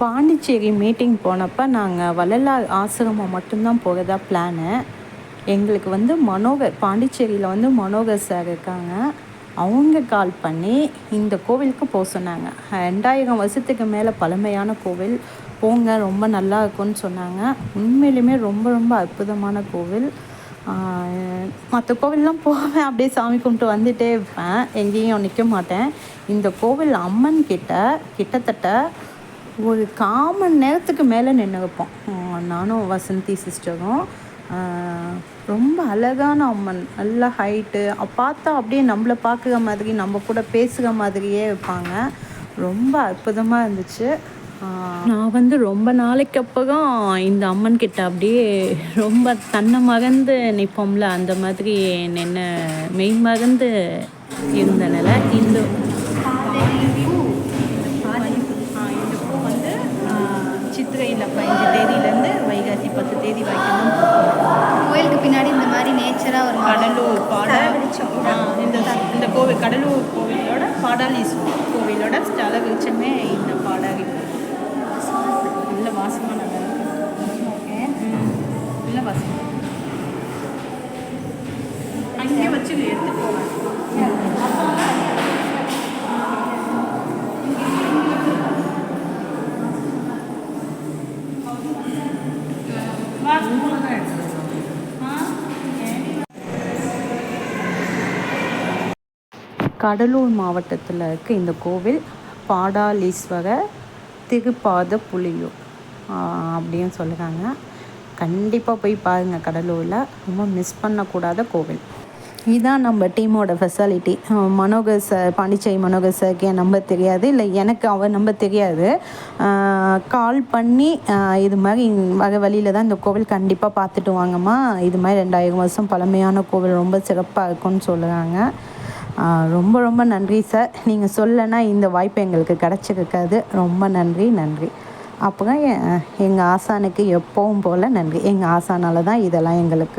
Pondicherry meeting போனப்போ நாங்கள் வள்ளலார் ஆசிரமம் மட்டும்தான் போகிறதா பிளானு எங்களுக்கு வந்து மனோகர் பாண்டிச்சேரியில் வந்து மனோகர் சார் இருக்காங்க. அவங்க கால் பண்ணி இந்த கோவிலுக்கு போக சொன்னாங்க. ரெண்டாயிரம் வருஷத்துக்கு மேலே பழமையான கோவில். போங்க ரொம்ப நல்லா இருக்கும்னு சொன்னாங்க. உண்மையிலுமே ரொம்ப ரொம்ப அற்புதமான கோவில். மற்ற கோவில்லாம் போவேன் அப்படியே சாமி கும்பிட்டு வந்துகிட்டே இருப்பேன். எங்கேயும் நிற்க மாட்டேன். இந்த கோவில் அம்மன் கிட்ட கிட்டத்தட்ட ஒரு காமன் நேரத்துக்கு மேலே நின்று வைப்போம். நானும் வசந்தி சிஸ்டரும் ரொம்ப அழகான அம்மன். நல்ல ஹைட்டு பார்த்தா அப்படியே நம்மளை பார்க்குற மாதிரி நம்ம கூட பேசுகிற மாதிரியே வைப்பாங்க. ரொம்ப அற்புதமாக இருந்துச்சு. நான் வந்து ரொம்ப நாளைக்கு அப்புறம் இந்த அம்மன் கிட்ட அப்படியே ரொம்ப தன்னை மகந்து நிற்போம்ல அந்த மாதிரி நின்று மெய் மகந்து இருந்தனால இந்த சித்திரையில் பதினஞ்சு தேதியிலேருந்து வைகாசி பத்து தேதி வரைக்கும் கோயிலுக்கு பின்னாடி இந்த மாதிரி நேச்சராக ஒரு கடலூர் பாடல் இந்த இந்த கோவில் கடலூர் கோவிலோட பாடாலீஸ்வரர் கோவிலோட ஸ்தல விருட்சமே இந்த பாடாகி கடலூர் மாவட்டத்தில் இருக்க இந்த கோவில் பாடாலீஸ்வர திருப்பாத புலியூர் அப்படின்னு சொல்லுறாங்க. கண்டிப்பாக போய் பாருங்கள் கடலூரில். ரொம்ப மிஸ் பண்ணக்கூடாத கோவில். இதுதான் நம்ம டீமோட ஃபெசாலிட்டி மனோகர் சார் பாண்டிச்சேரி மனோகர் சாருக்கு என் நம்பர் தெரியாது. இல்லை எனக்கு அவர் நம்பர் தெரியாது. கால் பண்ணி இது மாதிரி வர வழியில் தான் இந்த கோவில் கண்டிப்பாக பார்த்துட்டு வாங்கம்மா. இது மாதிரி ரெண்டாயிரம் வருஷம் பழமையான கோவில் ரொம்ப சிறப்பாக இருக்கும்னு சொல்லுறாங்க ரொம்ப ரொம்ப நன்றி சார் நீங்கள் சொல்லனா இந்த வாய்ப்பு எங்களுக்கு கிடச்சிருக்காது. ரொம்ப நன்றி நன்றி. அப்புறம் எங்கள் ஆசானுக்கு எப்பவும் போல் நன்றி. எங்கள் ஆசானால தான் இதெல்லாம் எங்களுக்கு